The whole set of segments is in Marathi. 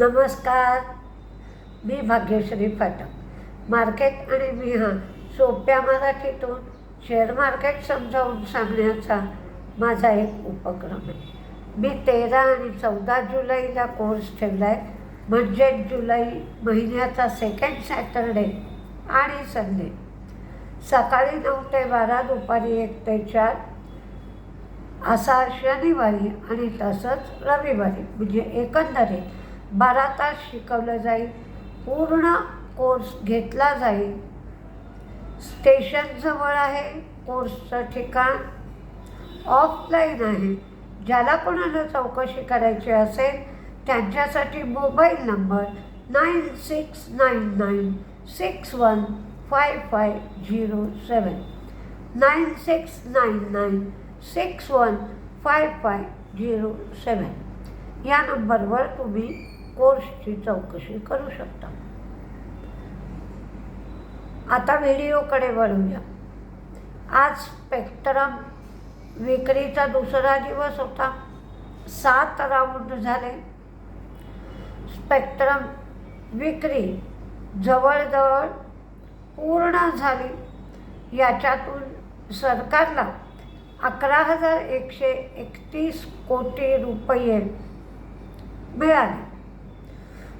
नमस्कार. मी भाग्यश्री फाटक मार्केट आणि मी हा सोप्या मराठीतून शेअर मार्केट समजावून सांगण्याचा माझा एक उपक्रम आहे. मी तेरा आणि चौदा जुलैला कोर्स ठेवला आहे म्हणजे जुलै महिन्याचा सेकंड सॅटरडे आणि संडे सकाळी नऊ ते बारा दुपारी एक ते चार. असा शनिवारी आणि तसंच रविवारी. म्हणजे एकंदरीत बारा तास शिकवलं जाईल. पूर्ण कोर्स घेतला जाईल. स्टेशनजवळ आहे कोर्सचं ठिकाण. ऑफलाईन आहे. ज्याला कोणाला चौकशी करायची असेल त्यांच्यासाठी mobile number nine six nine nine six one five five zero seven. Nine six nine nine six one five five zero seven. या नंबरवर तुम्ही कोर्सची चौकशी करू शकता. आता व्हिडिओकडे वळूया. आज स्पेक्ट्रम विक्रीचा दुसरा दिवस होता. सात राऊंड झाले. स्पेक्ट्रम विक्री जवळजवळ पूर्ण झाली. याच्यातून सरकारला अकरा हजार एकशे एकतीस कोटी रुपये मिळाले.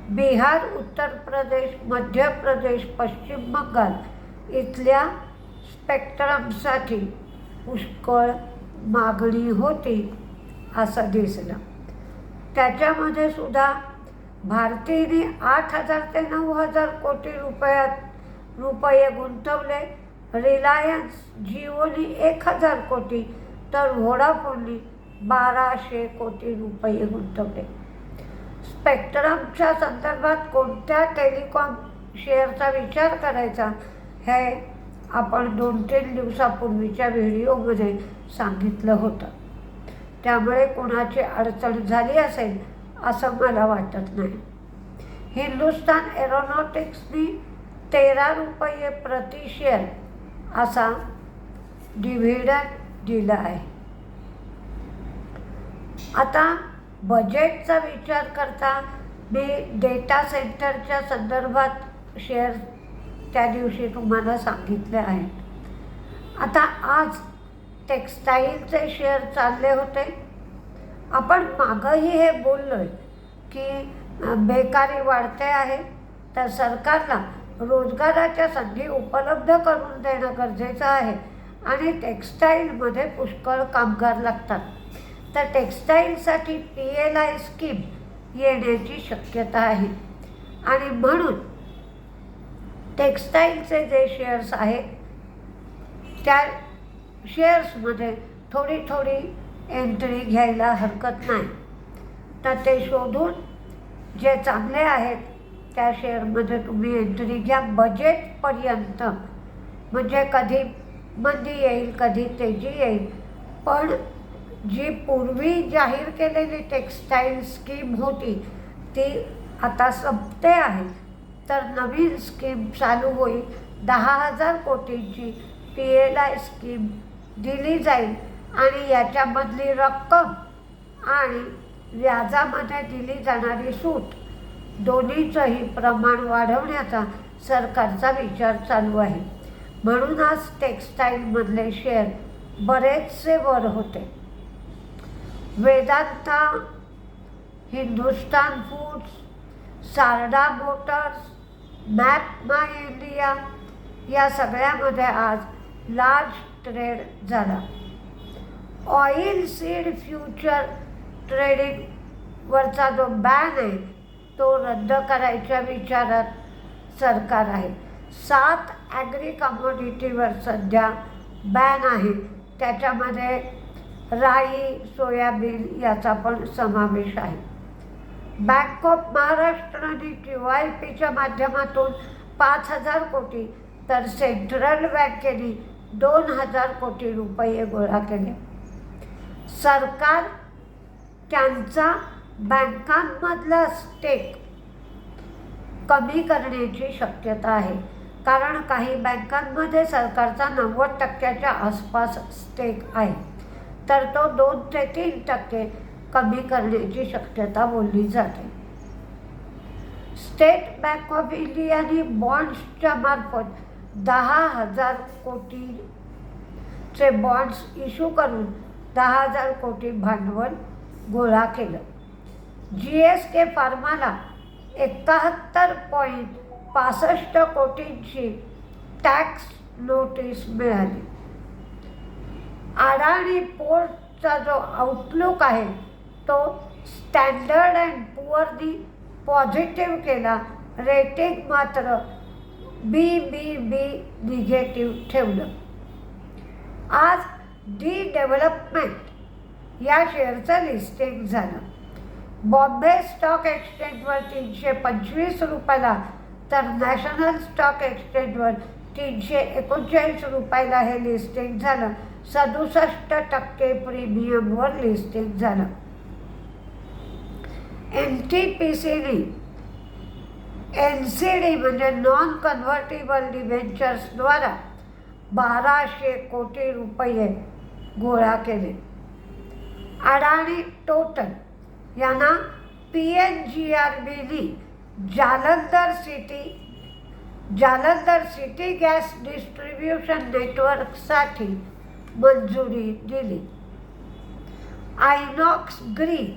बिहार उत्तर प्रदेश मध्य प्रदेश पश्चिम बंगाल इथल्या स्पेक्ट्रमसाठी पुष्कळ मागणी होती असं दिसलं. त्याच्यामध्ये सुद्धा भारतीने आठ हजार ते नऊ हजार कोटी रुपयात रुपये गुंतवले. रिलायन्स जिओनी एक हजार कोटी तर व्होडाफोननी बाराशे कोटी रुपये गुंतवले. स्पेक्ट्रमच्या संदर्भात कोणत्या टेलिकॉम शेअरचा विचार करायचा हे आपण दोन तीन दिवसापूर्वीच्या व्हिडिओमध्ये सांगितलं होतं. त्यामुळे कोणाची अडचण झाली असेल असं मला वाटत नाही. हिंदुस्तान एरोनॉटिक्सनी तेरा रुपये प्रति शेअर असा डिव्हिडंड दिला आहे. आता बजेटचा विचार करता मी डेटा सेंटरच्या संदर्भात शेअर त्या दिवशी तुम्हाला सांगितले आहेत. आता आज टेक्स्टाईलचे शेअर चालले होते. आपण मागंही हे बोललो आहे की बेकारी वाढते आहे तर सरकारला रोजगाराच्या संधी उपलब्ध करून देणं गरजेचं आहे आणि टेक्स्टाईलमध्ये पुष्कळ कामगार लागतात. तर टेक्स्टाईलसाठी पी एल आय स्कीम येण्याची शक्यता आहे. आणि म्हणून टेक्स्टाईलचे जे शेअर्स आहेत त्या शेअर्समध्ये थोडी थोडी एंट्री घ्यायला हरकत नाही. तर ते शोधून जे चांगले आहेत त्या शेअरमध्ये तुम्ही एंट्री घ्या बजेटपर्यंत. म्हणजे कधी मंदी येईल कधी तेजी येईल. पण जी पूर्वी जाहीर केलेली टेक्स्टाईल स्कीम होती ती आता संपते आहे. तर नवीन स्कीम चालू होईल. दहा हजार कोटींची पी एल आय स्कीम दिली जाईल आणि याच्यामधली रक्कम आणि व्याजामध्ये दिली जाणारी सूट दोन्हीचंही प्रमाण वाढवण्याचा सरकारचा विचार चालू आहे. म्हणून आज टेक्स्टाईलमधले शेअर बरेचसे वर होते. Vedanta Hindustan foods Sarda motors map my India या सगळ्यामध्ये आज लार्ज ट्रेड झाला. ऑइल सीड फ्युचर ट्रेडिंगवरचा जो बॅन आहे तो रद्द करायच्या विचारात सरकार आहे. सात ॲग्री कमोडिटीवर सध्या बॅन आहे. त्याच्यामध्ये राई सोयाबीन याचा पण समावेश आहे. बँक ऑफ महाराष्ट्राने टी वाय पीच्या माध्यमातून पाच हजार कोटी तर सेंट्रल बँकेने दोन हजार कोटी रुपये गोळा केले. सरकार त्यांचा बँकांमधला स्टेक कमी करण्याची शक्यता आहे. कारण काही बँकांमध्ये सरकारचा नव्वद टक्क्याच्या आसपास स्टेक आहे. तर तो दोन ते तीन टक्के कमी करण्याची शक्यता बोलली जाते. स्टेट बँक ऑफ इंडियाने बॉन्ड्सच्या मार्फत दहा हजार कोटीचे बॉन्ड्स इश्यू करून दहा हजार कोटी भांडवल गोळा केलं. जी एस के फार्माला एकाहत्तर पॉईंट पासष्ट कोटींची टॅक्स नोटीस मिळाली. आडाणी पोर्टचा जो आउटलुक आहे तो स्टँडर्ड अँड पुअरनी पॉझिटिव्ह केला. रेटिंग मात्र बी बी बी निगेटिव्ह ठेवलं. आज डी डेव्हलपमेंट या शेअरचं लिस्टिंग झालं. बॉम्बे स्टॉक एक्सचेंजवर तीनशे पंचवीस रुपयाला तर नॅशनल स्टॉक एक्सचेंजवर तीनशे एकोणचाळीस रुपयाला हे लिस्टिंग झालं. सदुसष्ट टक्के प्रीमियमवर लिस्टिंग झालं. एन टी पी सीने एन सी डी म्हणजे नॉन कन्व्हर्टेबल डिव्हेंचर्सद्वारा बाराशे कोटी रुपये गोळा केले. अडाणी टोटल यांना पी एन जी आर बीनी Jalandhar city Jalandhar city gas distribution नेटवर्कसाठी मंजुरी दिली. आयनॉक्स ग्रीन.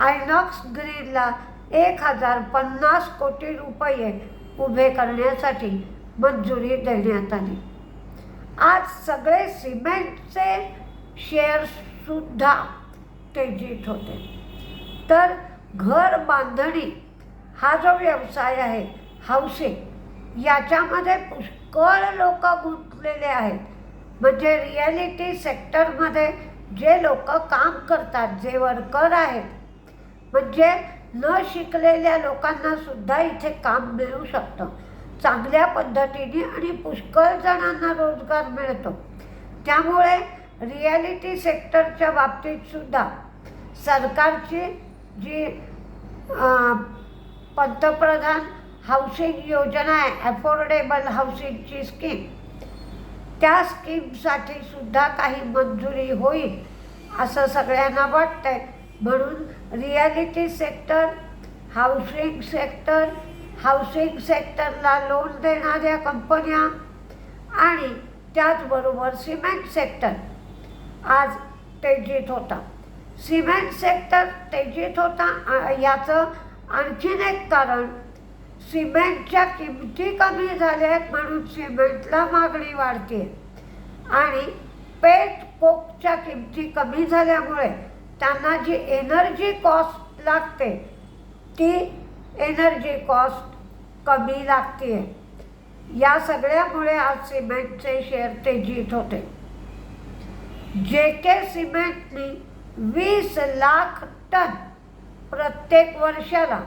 आयनॉक्स ग्रीनला एक हजार पन्नास कोटी रुपये उभे करण्यासाठी मंजुरी देण्यात आली. आज सगळे सिमेंटचे शेअर्ससुद्धा तेजीत होते. तर घर बांधणी हा जो व्यवसाय आहे हाऊसिंग याच्यामध्ये पुष्कळ लोक गुंतलेले आहेत. म्हणजे रिॲलिटी सेक्टरमध्ये जे लोक काम करतात जे वर्कर आहेत म्हणजे न शिकलेल्या लोकांना सुद्धा इथे काम मिळू शकतं. चांगल्या पद्धतीने आणि पुष्कळ जणांना रोजगार मिळतो. त्यामुळे रिॲलिटी सेक्टरच्या बाबतीत सुद्धा सरकारची जी पंतप्रधान हाऊसिंग योजना आहे अफोर्डेबल हाऊसिंगची स्कीम त्या स्कीमसाठी सुद्धा काही मंजुरी होईल असं सगळ्यांना वाटतंय. म्हणून reality sector housing sector housing सेक्टरला loan देणाऱ्या कंपन्या आणि त्याचबरोबर सिमेंट सेक्टर आज तेजीत होता. सिमेंट सेक्टर तेजीत होता याचं आणखीन एक कारण सिमेंटच्या किमती कमी झाल्या आहेत म्हणून सिमेंटला मागणी वाढते. आणि पेट कोकच्या किमती कमी झाल्यामुळे त्यांना जी एनर्जी कॉस्ट लागते ती एनर्जी कॉस्ट कमी लागते या सगळ्यामुळे आज सिमेंटचे शेअर तेजीत होते. जे के सिमेंटनी वीस लाख टन प्रत्येक वर्षाला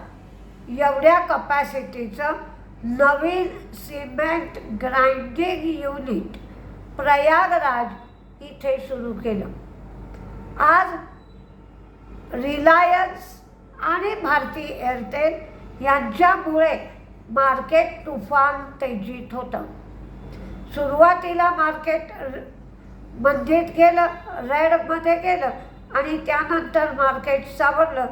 एवढ्या कपॅसिटीचं नवीन सिमेंट ग्राइंडिंग युनिट प्रयागराज इथे सुरू केलं. आज रिलायन्स आणि भारती एअरटेल यांच्यामुळे मार्केट तुफान तेजीत होतं. सुरुवातीला मार्केट मंदीत गेलं रेडमध्ये गेलं आणि त्यानंतर मार्केट सावरलं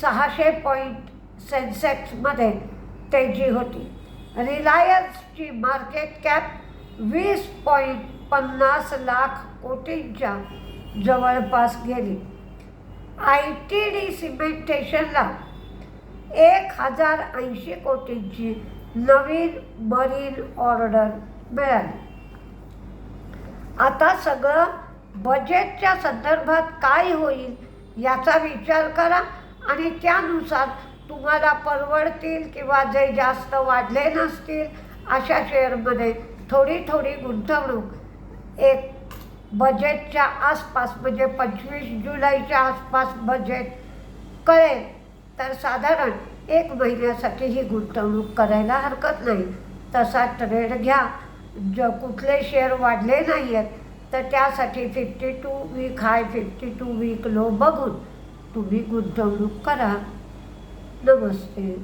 सहाशे पॉईंट सेन्सेक्समध्ये तेजी होती. रिलायन्सची मार्केट कॅप वीस पॉईंट पन्नास लाख कोटींच्या जवळपास गेली. आय टी डी सिमेंटेशनला एक हजार ऐंशी कोटींची नवीन मरीन ऑर्डर मिळाली. आता सगळं बजेटच्या संदर्भात काय होईल याचा विचार करा आणि त्यानुसार तुम्हाला परवडतील किंवा जे जास्त वाढले नसतील अशा शेअरमध्ये थोडी थोडी गुंतवणूक. एक बजेटच्या आसपास म्हणजे पंचवीस जुलैच्या आसपास बजेट कळेल तर साधारण एक महिन्यासाठी ही गुंतवणूक करायला हरकत नाही. तसा ट्रेड घ्या. ज कुठले शेअर वाढले नाही आहेत तर त्यासाठी fifty two week high fifty two week low बघून तुम्ही गुंतवणूक करा. どうもしてる。